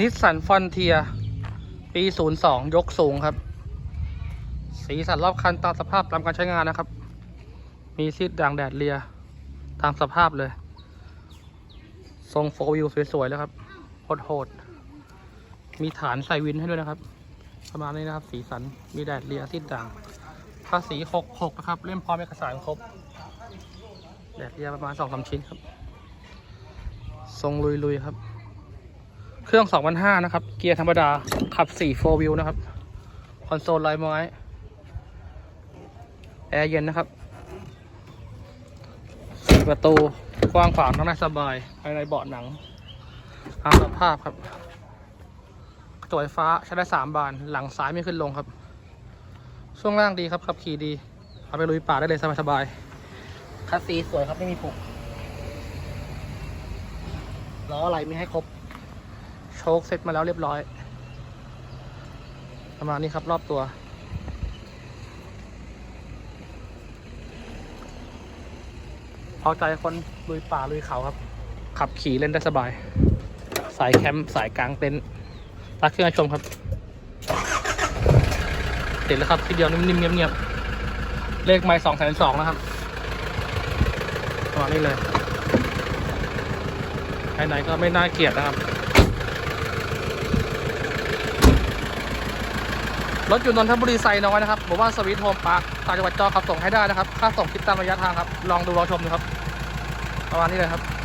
นิสสันฟอนเทีย ปี 02 ยกสูงครับ สีสันรอบคันตามสภาพตามการใช้งานนะครับ มีซีดด่างแดดเลีย ตามสภาพเลย ทรงโฟวิวสวยๆ แล้วครับโหดๆ มีฐานใส่วินให้ด้วยนะครับ ประมาณนี้นะครับ สีสัน มีแดดเลียซีดด่าง ภาษี66นะครับ เล่มพร้อมเอกสารครบ แดดเลียประมาณ2-3ชิ้นครับ ทรงลุยๆ ครับ เครื่อง2,500นะครับ เกียร์ธรรมดา ขับ 4 4 wheel นะครับ คอนโซลลายไม้ แอร์เย็นนะครับสี่ประตู กว้างขวางทั้งในสบาย ภายในเบาะหนังตาสภาพครับกระจกไฟฟ้าใช้ได้ 3 บาน หลังซ้ายไม่ขึ้นลงครับ ช่วงล่างดีครับ ขับขี่ดี เอาไปลุยป่าได้เลยสบายๆคัสซีสวยครับ ไม่มีผุล้ออะไรไม่ให้ครบ ชคเซ็ตมาแล้วเรียบร้อย ประมาณนี้ครับรอบตัว พอใจคนลุยป่าลุยเขาครับ ขับขี่เล่นได้สบาย สายแคมป์สายกลางเต็นท์รักเครื่องชมครับเสร็จแล้วครับทีเดียวนิ่มๆเงียบๆเลขไม่สองแสนสองนะครับประมาณนี้เลยภายในก็ไม่น่าเกลียดนะครับ รถอยู่นนทบุรีไซน้อยนะครับผมว่าสวีทโฮมปาร์คต่างจังหวัดจอขับส่งให้ได้นะครับ ค่าส่งคิดตามระยะทางครับ ลองดูลองชมดูครับ ประมาณนี้เลยครับ